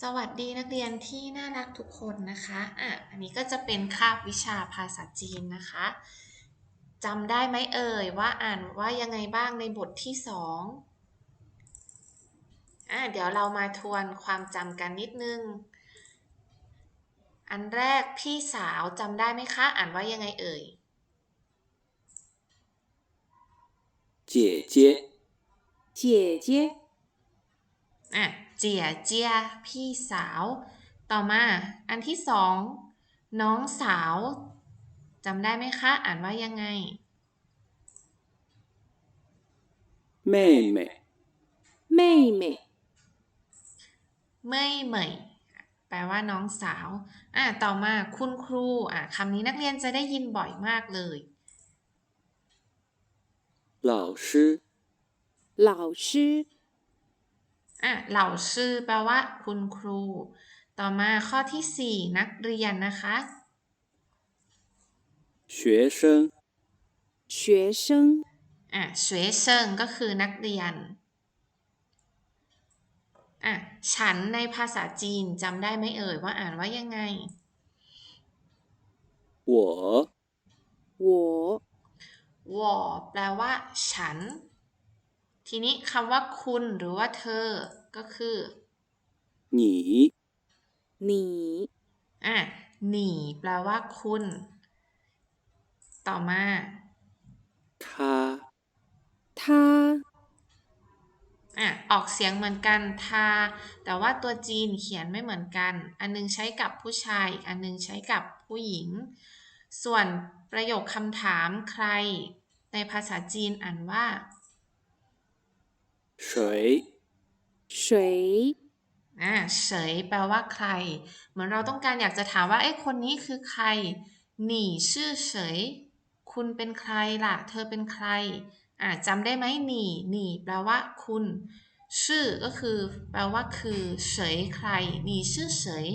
สวัสดีนักเรียนที่น่ารักทุกคนนะคะอ่ะอันนี้ก็จะเป็นคาบวิชาภาษาจีนนะคะจำได้ไหมเอ่ยว่าอ่านว่ายังไงบ้างในบทที่สองอ่ะเดี๋ยวเรามาทวนความจำกันนิดนึง อันแรกพี่สาวจำได้ไหมคะ อ่านว่ายังไงเอ่ย 姐姐，姐姐， อ่ะ เจียเจียพี่สาว ต่อมาอันที่สองน้องสาวจำได้ไหมคะ อ่านว่ายังไง 妹妹，妹妹， เม่ยเหมยแปลว่าน้องสาว อ่ะต่อมาคุณครู อ่ะคำนี้นักเรียนจะได้ยินบ่อยมากเลย 老师，老师， อ่ะเหล่าชื่อแปลว่า คุณครู ต่อมาข้อที่สี่นักเรียนนะคะ 学生，学生， อ่ะเฉวยเชิงก็คือนักเรียน อ่ะ ฉันในภาษาจีนจำได้ไหมเอ่ยว่าอ่านว่ายังไง 我，我，วอแปลว่า ฉัน ทีนี้คำว่าคุณหรือว่าเธอก็คือหนีหนีอะหนีแปลว่าคุณ ต่อมาท่าท่าอะออกเสียงเหมือนกันทา แต่ว่าตัวจีนเขียนไม่เหมือนกัน อันนึงใช้กับผู้ชาย อันนึงใช้กับผู้หญิง ส่วนประโยคคำถามใคร ในภาษาจีนอ่านว่า 水水อ่าเฉยแปลว่าใคร เหมือนเราต้องการอยากจะถามว่าเอ้ะคนนี้คือใครหนีชื่อเฉย คุณเป็นใครล่ะ เธอเป็นใครอ่าจำได้ไหมหนีหนีแปลว่า คุณ ชื่อก็คือ แปลว่า คือเฉยใครหนีชื่อเฉย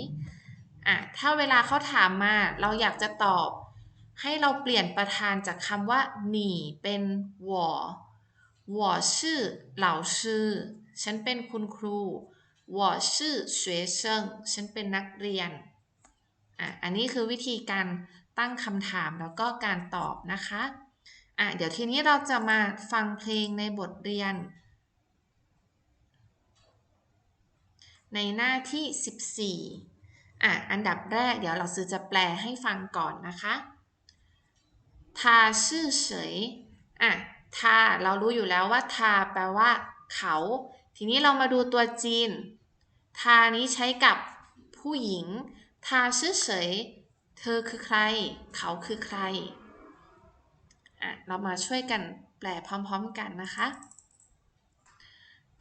อ่าถ้าเวลาเขาถามมา เราอยากจะตอบ ให้เราเปลี่ยนประธานจากคำว่าหนีเป็นหวอ 我是老师ฉันเป็นคุณครู我是学生ฉันเป็นนักเรียน อ่ะ อันนี้คือวิธีการตั้งคำถามแล้วก็การตอบนะคะ อ่ะ เดี๋ยวทีนี้เราจะมาฟังเพลงในบทเรียน ในหน้าที่ 14 อ่ะ อันดับแรกเดี๋ยวเราซื้อจะแปลให้ฟังก่อนนะคะทาชื่อเฉยอ่ะ ทาเรารู้อยู่แล้วว่าทาแปลว่า เขา ทีนี้เรามาดูตัวจีน ทานี้ใช้กับผู้หญิง ทาชื่อเฉย เธอคือใคร เขาคือใครเรามาช่วยกันแปลพร้อมๆกันนะคะ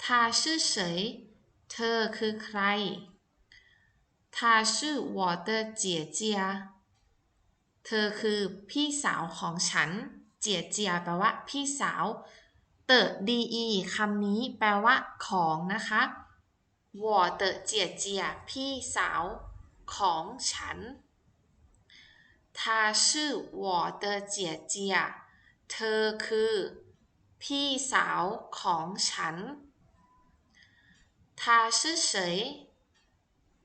ทาชื่อเฉย เธอคือใครทาชื่อวอเตอเจียเจีย เธอคือพี่สาวของฉัน เจียเจียแปลว่า พี่สาว เตอดีอีคำนี้แปลว่า ของนะคะ我的姐姐พี่สาวของฉัน她是我的姐姐เธอคือ พี่สาวของฉัน她是谁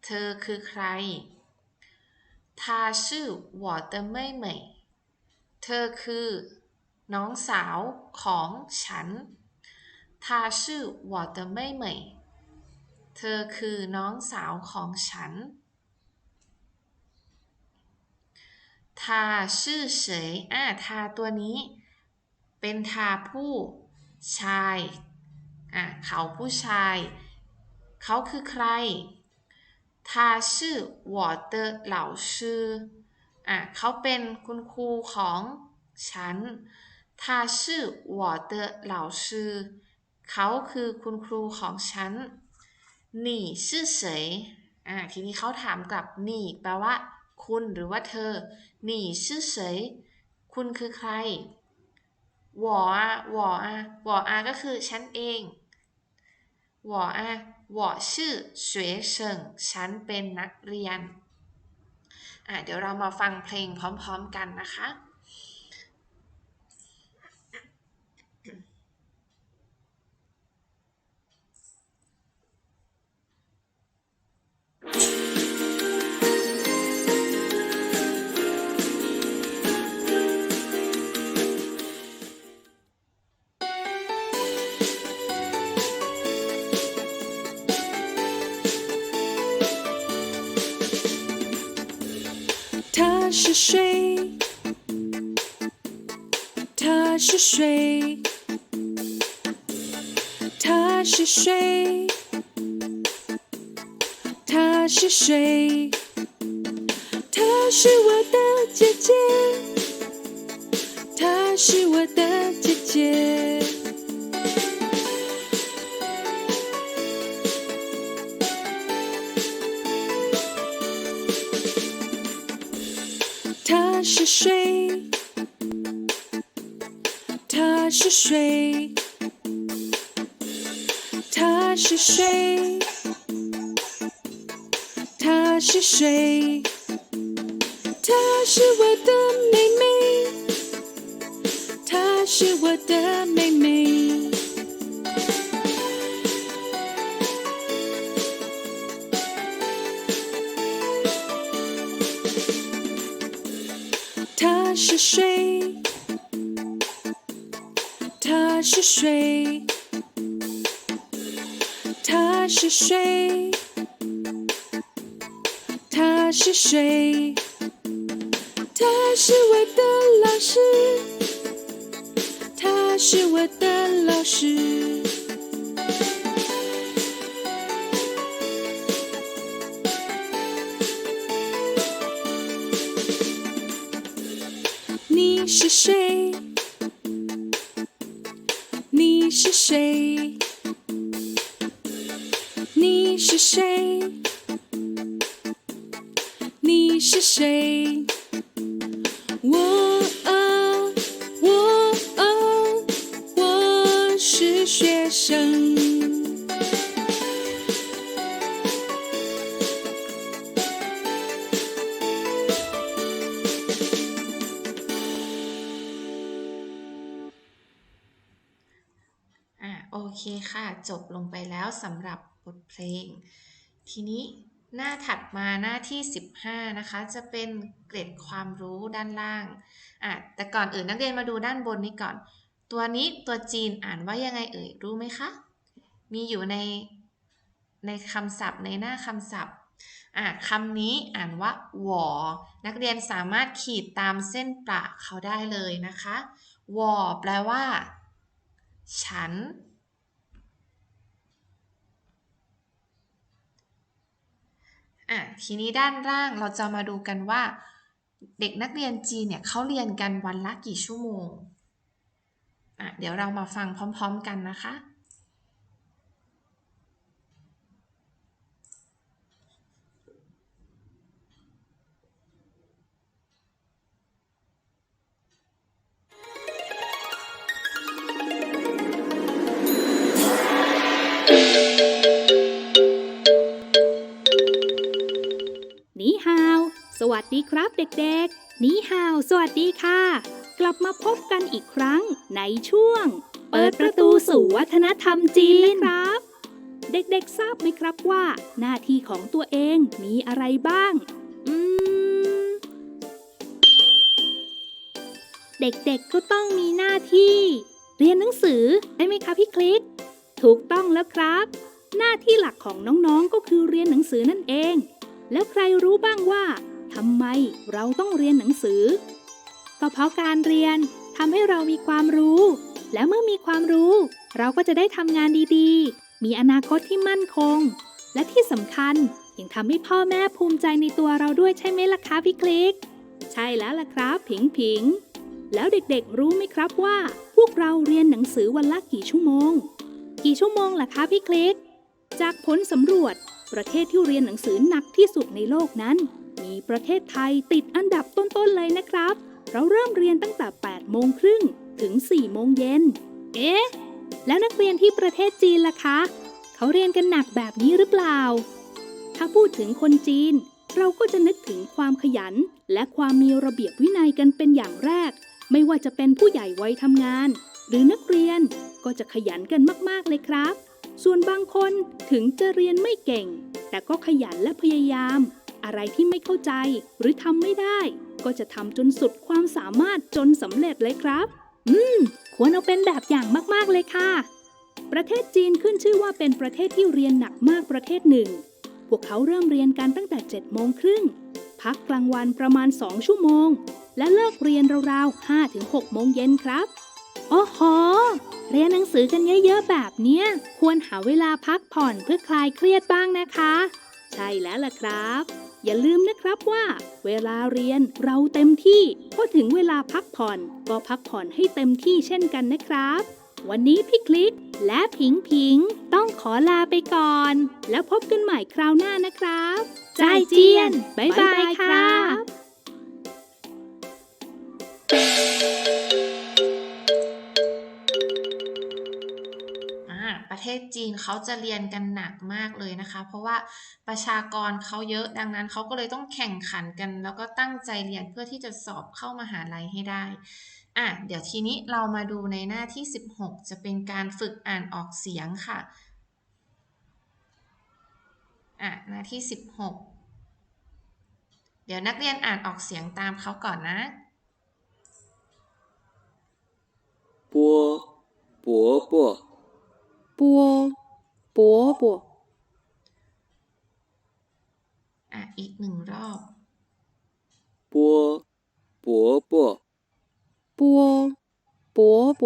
เธอคือใคร她是我的妹妹เธอคือ น้องสาวของฉันทาชื่อวอเตอร์เมย์เธอคือน้องสาวของฉันทาชื่อเฉยอ่าทาตัวนี้ เป็นทาผู้ชายอะเขาผู้ชาย เขาคือใครทาชื่อวอเตอร์เหล่าชื่ออะเขาเป็นคุณครูของฉัน 他是我的老师เขาคือคุณครูของฉัน你是谁อ่ะทีนี้เขาถามกลับ你แปลว่า คุณหรือว่าเธอ你是谁คุณคือใคร我啊我啊我啊ก็คือฉันเอง我啊我是学生ฉันเป็นนักเรียน อ่ะ เดี๋ยวเรามาฟังเพลงพร้อมๆกันนะคะ 是谁？他是谁？他是谁？他是谁？她是我的姐姐，她是我的姐姐。是谁？他是谁？他是谁？他是谁？她是我的妹妹，她是我的妹。谁？他是谁？他是我的老师，他是我的老师。你是谁？谁？我啊，我啊，我是学生。อ่ะโอเคค่ะ จบลงไปแล้วสำหรับบทเพลง ทีนี้ หน้าถัดมาหน้าที่ 15 นะคะ จะเป็นเกร็ดความรู้ด้านล่างอะแต่ก่อนอื่นนักเรียนมาดูด้านบนนี้ก่อน ตัวนี้ตัวจีนอ่านว่ายังไงเอ่ยรู้ไหมคะ มีอยู่ในในคำศัพท์ในหน้าคำศัพท์อะคำนี้อ่านว่าหวอนักเรียนสามารถขีดตามเส้นประเขาได้เลยนะคะวอแปลว่า ฉัน อะทีนี้ด้านล่างเราจะมาดูกันว่า เด็กนักเรียนจีนเนี่ยเขาเรียนกันวันละกี่ชั่วโมงอะเดี๋ยวเรามาฟังพร้อม ๆ กันนะคะ ดีครับเด็กๆ นีฮาว สวัสดีค่ะ กลับมาพบกันอีกครั้งในช่วง เปิดประตูสู่วัฒนธรรมจีนนะครับ เด็กๆทราบไหมครับว่า หน้าที่ของตัวเองมีอะไรบ้าง อืม เด็กๆก็ต้องมีหน้าที่ เรียนหนังสือได้ไหมคะพี่คลิก ถูกต้องแล้วครับ หน้าที่หลักของน้องๆก็คือเรียนหนังสือนั่นเอง แล้วใครรู้บ้างว่า ทำไมเราต้องเรียนหนังสือ ก็เพราะการเรียนทำให้เรามีความรู้ และเมื่อมีความรู้ เราก็จะได้ทำงานดีๆ มีอนาคตที่มั่นคง และที่สำคัญยังทำให้พ่อแม่ภูมิใจในตัวเราด้วยใช่ไหมล่ะคะพี่คลิก ใช่แล้วล่ะครับผิงผิง แล้วเด็กๆรู้ไหมครับว่า พวกเราเรียนหนังสือวันละกี่ชั่วโมง กี่ชั่วโมงล่ะคะพี่คลิก จากผลสำรวจประเทศที่เรียนหนังสือหนักที่สุดในโลกนั้น มีประเทศไทยติดอันดับต้น ๆ เลยนะครับ เราเริ่มเรียนตั้งแต่ 8 โมงครึ่งถึง 4 โมงเย็น เอ๊ะ แล้วนักเรียนที่ประเทศจีนล่ะคะ เขาเรียนกันหนักแบบนี้หรือเปล่า ถ้าพูดถึงคนจีน เราก็จะนึกถึงความขยัน และความมีระเบียบวินัยกันเป็นอย่างแรก ไม่ว่าจะเป็นผู้ใหญ่วัยทำงาน หรือนักเรียนก็จะขยันกันมากๆเลยครับ ส่วนบางคนถึงจะเรียนไม่เก่ง แต่ก็ขยันและพยายาม อะไรที่ไม่เข้าใจหรือทำไม่ได้ ก็จะทำจนสุดความสามารถจนสำเร็จเลยครับ อืม ควรเอาเป็นแบบอย่างมาก ๆ เลยค่ะ ประเทศจีนขึ้นชื่อว่าเป็นประเทศที่เรียนหนักมากประเทศหนึ่ง พวกเขาเริ่มเรียนกันตั้งแต่7โมงครึ่ง พักกลางวันประมาณ 2 ชั่วโมง และเลิกเรียนราวๆ5-6โมงเย็นครับโอ้โห เรียนหนังสือกันเยอะๆแบบเนี้ย ควรหาเวลาพักผ่อนเพื่อคลายเครียดบ้างนะคะ ใช่แล้วล่ะครับ อย่าลืมนะครับว่า เวลาเรียนเราเต็มที่พอถึงเวลาพักผ่อนก็พักผ่อนให้เต็มที่เช่นกันนะครับ วันนี้พี่คลิกและผิงผิง ต้องขอลาไปก่อน แล้วพบกันใหม่คราวหน้านะครับใจายเจียน บ๊ายบายครับ เทศจีนเขาจะเรียนกันหนักมากเลยนะคะ เพราะว่าประชากรเขาเยอะดังนั้นเขาก็เลยต้องแข่งขันกัน แล้วก็ตั้งใจเรียนเพื่อที่จะสอบเข้ามหาลัยให้ได้อ่ะเดี๋ยวทีนี้เรามาดูในหน้าที่ 16 จะเป็นการฝึกอ่านออกเสียงค่ะอ่ะหน้าที่ 16 เดี๋ยวนักเรียนอ่านออกเสียงตามเขาก่อนนะ 波伯伯 波伯伯 อ่ะอีกหนึ่งรอบ 波伯伯波伯伯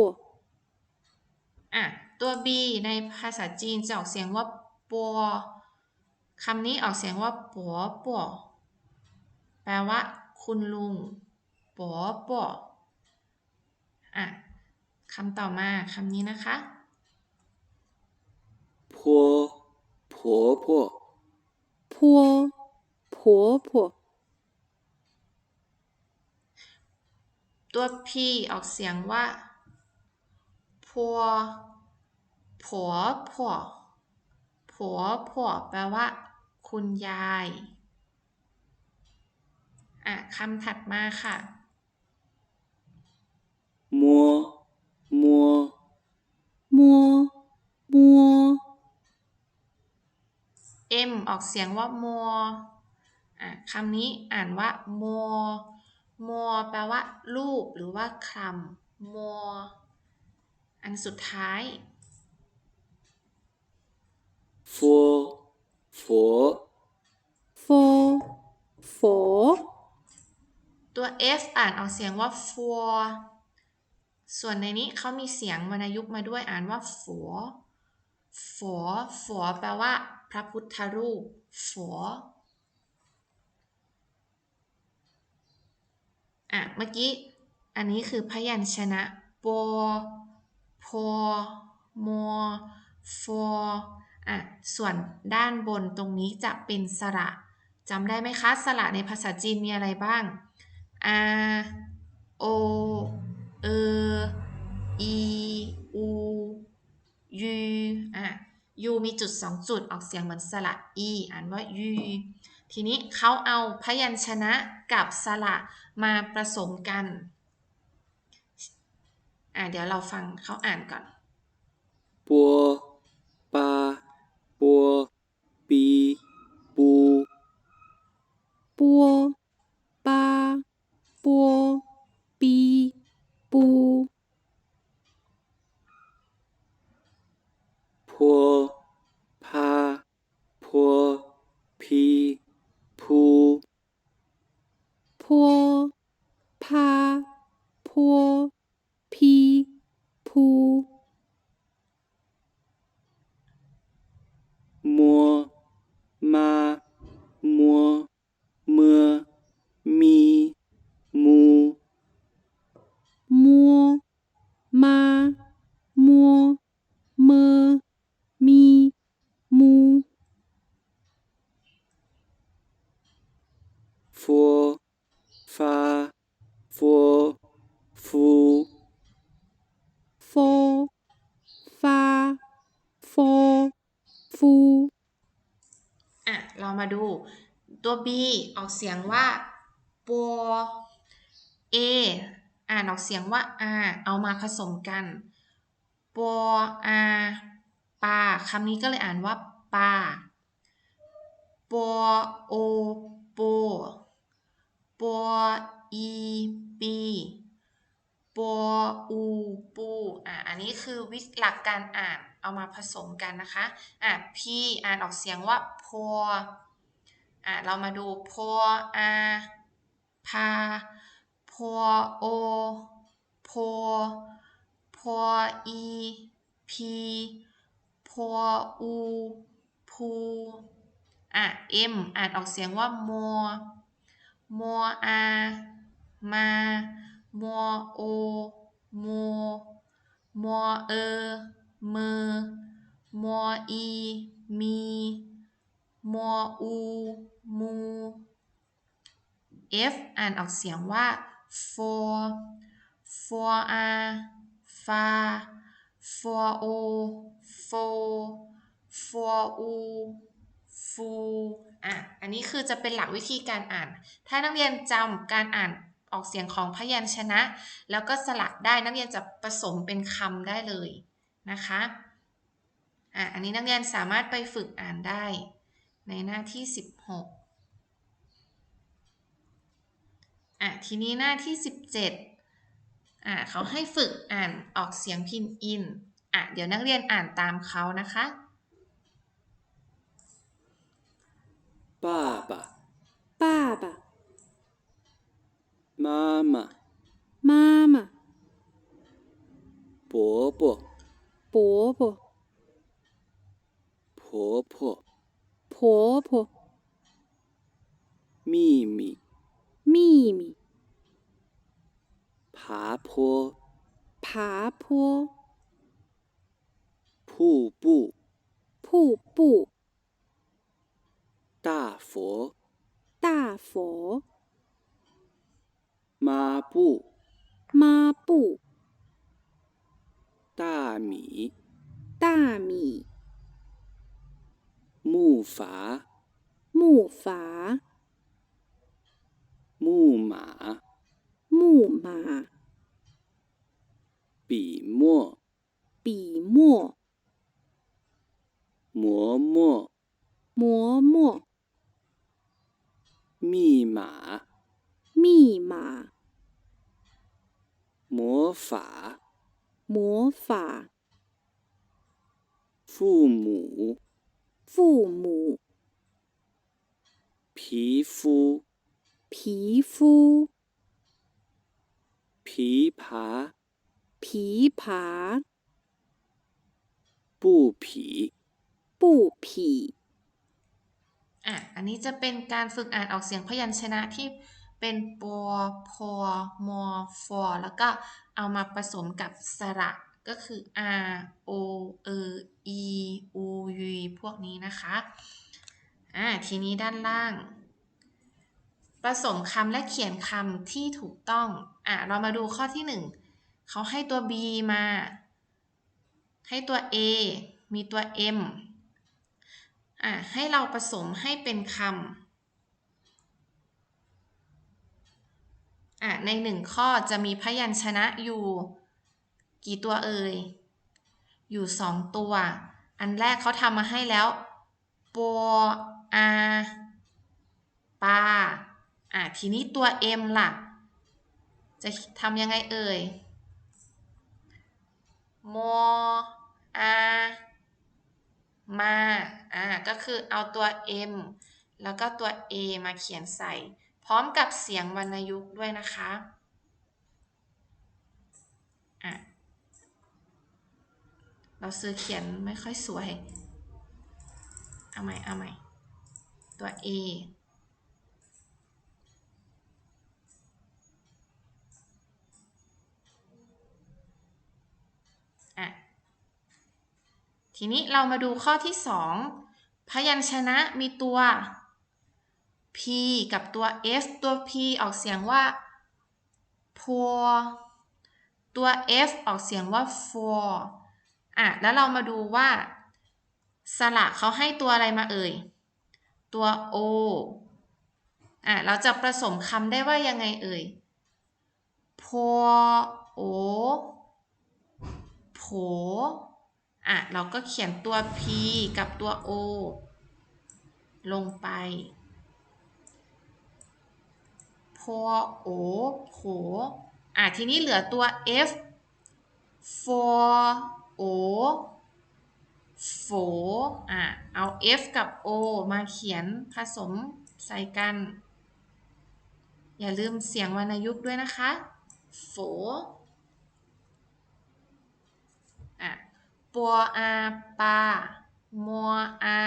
อ่ะ ตัว b ในภาษาจีนจะออกเสียงว่าปัวคำนี้ออกเสียงว่าปัวปัวแปลว่า คุณลุงปัวปัวอ่ะคำต่อมาคำนี้นะคะ 婆婆婆坡婆婆 ตัว p ออกเสียงว่าพัวผัวผัวผัวผัวแปลว่า คุณยาย อ่ะคำถัดมาค่ะ 摸摸摸摸 m ออกเสียงว่า more คำนี้อ่านว่า more more แปลว่า รูปหรือว่าคำ more อันสุดท้าย for for for for ตัว f อ่านออกเสียงว่า four ส่วนในนี้เขามีเสียงวรรณยุกต์มาด้วยอ่านว่า for for for แปลว่า พระพุทธรูปฝัวอะ เมื่อกี้ อันนี้คือพยัญชนะปอพอมัวฟออะ ส่วนด้านบนตรงนี้จะเป็นสระจำได้ไหมคะ สระในภาษาจีนมีอะไรบ้าง a o e i u y อะ ยูมีจุด 2 จุดออกเสียงเหมือนสระอีอ่านว่ายูทีนี้เขาเอาพยัญชนะกับสระมาผสมกันอะเดี๋ยวเราฟังเขาอ่านก่อนปัวปาปัวปีปูปัวปาปัวปีปู 夫อะ เรามาดูตัว b ออกเสียงว่าปัว a อ่านออกเสียงว่า a เอามาผสมกันปัว a ปาคำนี้ก็เลยอ่านว่าปาปัว o ปัวปัว e ปี ปอูปูอะอันนี้คือวิธีหลักการอ่านเอามาผสมกันนะคะอะ p อ่านออกเสียงว่าพัวอะเรามาดูพออาพาพอโอพอพออีพีพออูพูอะเอ็มอ่านออกเสียงว่ามัวมัวอามา มัวโอมัวมัวเอมือมัวอีมีมัวอูมู F อ่านออกเสียงว่า for for r fa for o for for u fu อะ อันนี้คือจะเป็นหลักวิธีการอ่าน ถ้านักเรียนจำการอ่าน ออกเสียงของพยัญชนะ แล้วก็สลักได้นักเรียนจะผสมเป็นคำได้เลยนะคะ อ่ะ อันนี้นักเรียนสามารถไปฝึกอ่านได้ในหน้าที่ 16 อ่ะ ทีนี้หน้าที่ 17 อ่ะเขาให้ฝึกอ่านออกเสียงพินอิน อ่ะ เดี๋ยวนักเรียนอ่านตามเขานะคะ 爸爸、爸爸、 妈妈、妈妈、伯伯、伯伯、婆婆、婆婆、秘密、秘密、爬坡、爬坡、瀑布、瀑布、大佛、大佛、抹布、抹布、大米、大米、木筏、木筏、木马、木马、笔墨、笔墨、磨墨、磨墨、密码、密码、魔法、魔法、父母、父母、皮肤、皮肤、琵琶、琵琶、布匹、布匹。 อ่ะ อันนี้จะเป็นการฝึกอ่านออกเสียงพยัญชนะที่ เป็นปอพอมอฟอแล้วก็เอามาผสมกับสระก็คือ r o e e u u พวกนี้นะคะอ่าทีนี้ด้านล่าง ผสมคำและเขียนคำที่ถูกต้องอะเรามาดูข้อที่หนึ่งเขาให้ตัว b มา ให้ตัว a มีตัว m อะให้เราผสมให้เป็นคำ อะในหนึ่งข้อจะมีพยัญชนะอยู่ กี่ตัวเอ่ย อยู่สองตัว อันแรกเขาทำมาให้แล้วปออาปาอะทีนี้ตัว M ล่ะ จะทำยังไงเอ่ยมออามา อ่า ก็คือเอาตัว M แล้วก็ตัว A มาเขียนใส่ พร้อมกับเสียงวรรณยุกต์ด้วยนะคะะเราซื้อเขียนไม่ค่อยสวย เอาใหม่ เอาใหม่ ตัว A อะ ทีนี้เรามาดูข้อที่สองพยัญชนะมีตัว P กับตัว F ตัว P ออกเสียงว่า pour ตัว F ออกเสียงว่า for อะ แล้วเรามาดูว่า สระเขาให้ตัวอะไรมาเอ่ย ตัว O อะ เราจะผสมคำได้ว่ายังไงเอ่ย pour o โผอะ เราก็เขียนตัว P กับตัว O ลงไป พอโอโผอะทีนี้เหลือตัว F for โอโฝอะเอา F กับ O มาเขียนผสมใส่กัน อย่าลืมเสียงวรรณยุกต์ด้วยนะคะโฝอะปัวอาปามัวอา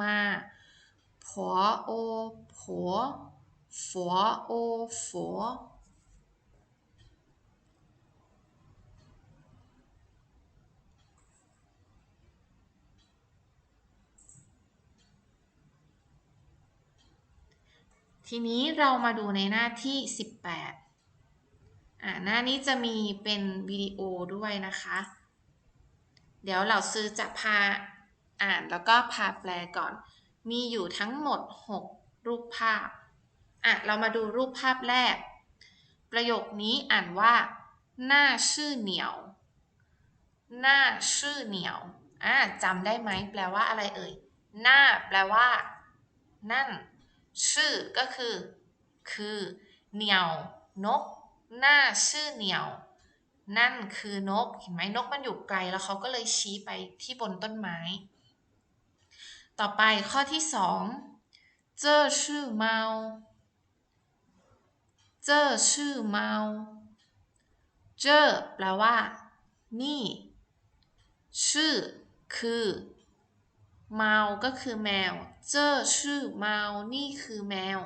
มาผัวโอผัว ฝัวโอฝัวทีนี้เรามาดูในหน้าที่ 18อ่าหน้านี้จะมีเป็นวิดีโอด้วยนะคะ เดี๋ยวเราซื้อจะพาอ่านแล้วก็พาแปลก่อน มีอยู่ทั้งหมด 6 รูปภาพ อะ เรามาดูรูปภาพแรก ประโยคนี้อ่านว่า หน้าชื่อเหนียว หน้าชื่อเหนียว อ่าจำได้ไหมแปลว่าอะไรเอ่ย หน้าแปลว่า นั่น ชื่อก็คือ คือ เหนียวนก หน้าชื่อเหนียว นั่นคือนก เห็นไหมนกมันอยู่ไกลแล้วเขาก็เลยชี้ไปที่บนต้นไม้ ต่อไปข้อที่สองเจอชื่อเมา เจอชื่อเมา เจอแปลว่า นี่ ชื่อ คือ เมาก็คือแมว เจอชื่อเมา นี่คือแมว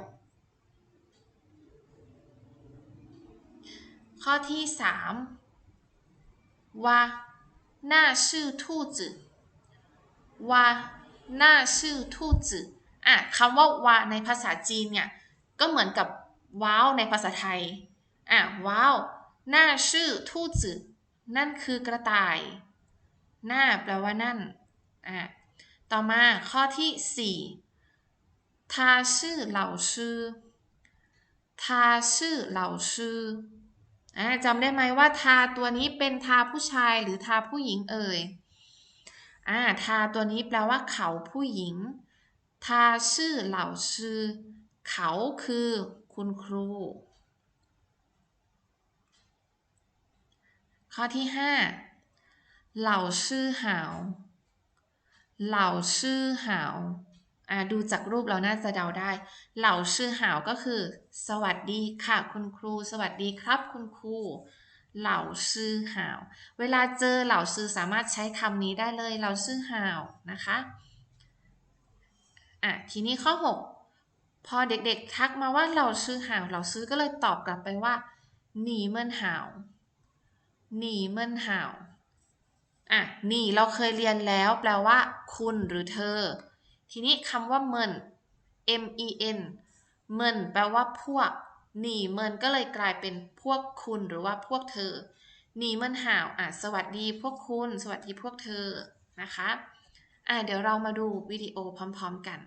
ข้อที่สามว่าหน้าชื่อทู่จืว่าหน้าชื่อทู่จือะคำว่าว่าในภาษาจีนเนี่ย ก็เหมือนกับ ว้าวในภาษาไทย อะ ว้าวหน้าชื่อทูจืดนั่นคือกระต่าย หน้าแปลว่านั่น อะ ต่อมาข้อที่ 4 ทาชื่อเหล่าชื่อ ทาชื่อเหล่าชื่ออะจำได้ไหมว่าทาตัวนี้เป็นทาผู้ชายหรือทาผู้หญิงเอ่ย อ่า ทาตัวนี้แปลว่าเขาผู้หญิง ทาชื่อเหล่าชื่อ เขาคือ คุณครู ข้อที่ 5 เหล่าชื่อหาว เหล่าชื่อหาวอ่าดูจากรูปเราน่าจะเดาได้ เหล่าชื่อหาวก็คือ สวัสดีค่ะคุณครู สวัสดีครับคุณครูเหล่าชื่อหาว เวลาเจอเหล่าชื่อสามารถใช้คำนี้ได้เลย เหล่าชื่อหาวนะคะ อะ ทีนี้ข้อ 6 พอเด็กๆทักมาว่าเหล่าชื่อหาวเหล่าชื่อก็เลยตอบกลับไปว่าหนีเมินหาวหนีเมินหาวอะหนีเราเคยเรียนแล้วแปลว่า คุณหรือเธอ ทีนี้คำว่าเมิน M E N เมินแปลว่าพวกหนีเมินก็เลยกลายเป็นพวกคุณหรือว่าพวกเธอหนีเมินห่าวอะสวัสดีพวกคุณ สวัสดีพวกเธอนะคะอะเดี๋ยวเรามาดูวิดีโอพร้อม ๆ กัน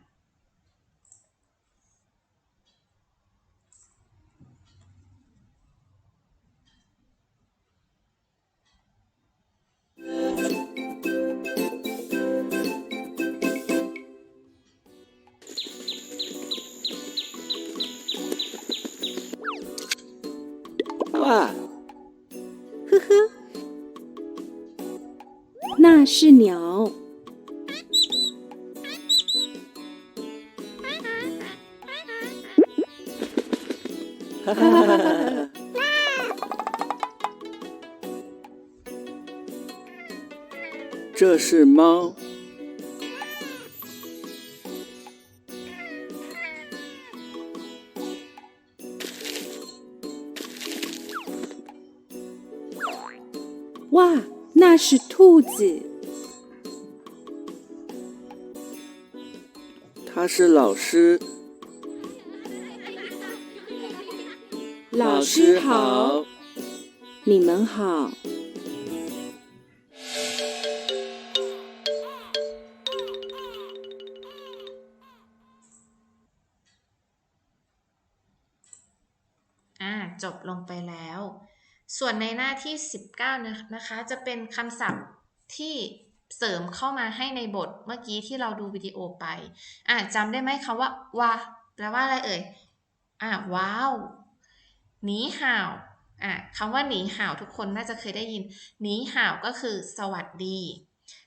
那是鸟。哈哈哈哈哈！这是猫，哇，那是兔子。他是老师。老师好，你们好。 อ่าจบลงไปแล้ว ส่วนในหน้าที่ 19นะนะคะ จะเป็นคำศัพท์ที่ เสริมเข้ามาให้ในบทเมื่อกี้ที่เราดูวิดีโอไปอ่าจำได้ไหมคำว่า วาแปลว่าอะไรเอ่ยอ่าว้าวหนีห่าวอ่าคำว่าหนีห่าวทุกคนน่าจะเคยได้ยินหนีห่าวก็คือสวัสดี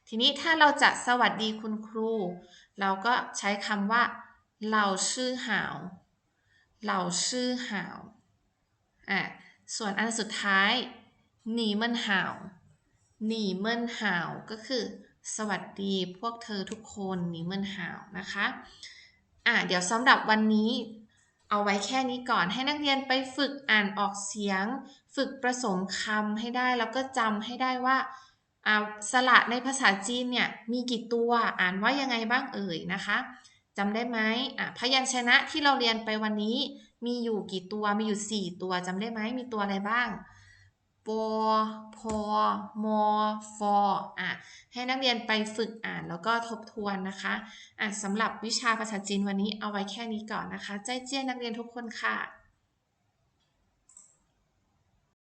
ทีนี้ถ้าเราจะสวัสดีคุณครู เราก็ใช้คำว่าเหล่าชื่อห่าวเหล่าชื่อหาวอะส่วนอันสุดท้ายหนีมินห่าว หนีเมินหาวก็คือ สวัสดีพวกเธอทุกคนหนีเมินหาวนะคะอะเดี๋ยวสำหรับวันนี้เอาไว้แค่นี้ก่อนให้นักเรียนไปฝึกอ่านออกเสียง ฝึกผสมคำให้ได้ แล้วก็จำให้ได้ว่าอ่าสระในภาษาจีนเนี่ยมีกี่ตัวอ่านว่ายังไงบ้างเอ่ยนะคะจำได้ไหมอะพยัญชนะที่เราเรียนไปวันนี้มีอยู่กี่ตัวมีอยู่ 4 ตัวจำได้ไหมมีตัวอะไรบ้าง ปอพอมอฟออะให้นักเรียนไปฝึกอ่านแล้วก็ทบทวนนะคะอะสำหรับวิชาภาษาจีนวันนี้เอาไว้แค่นี้ก่อนนะคะ ใจเจี้ยนนักเรียนทุกคนค่ะ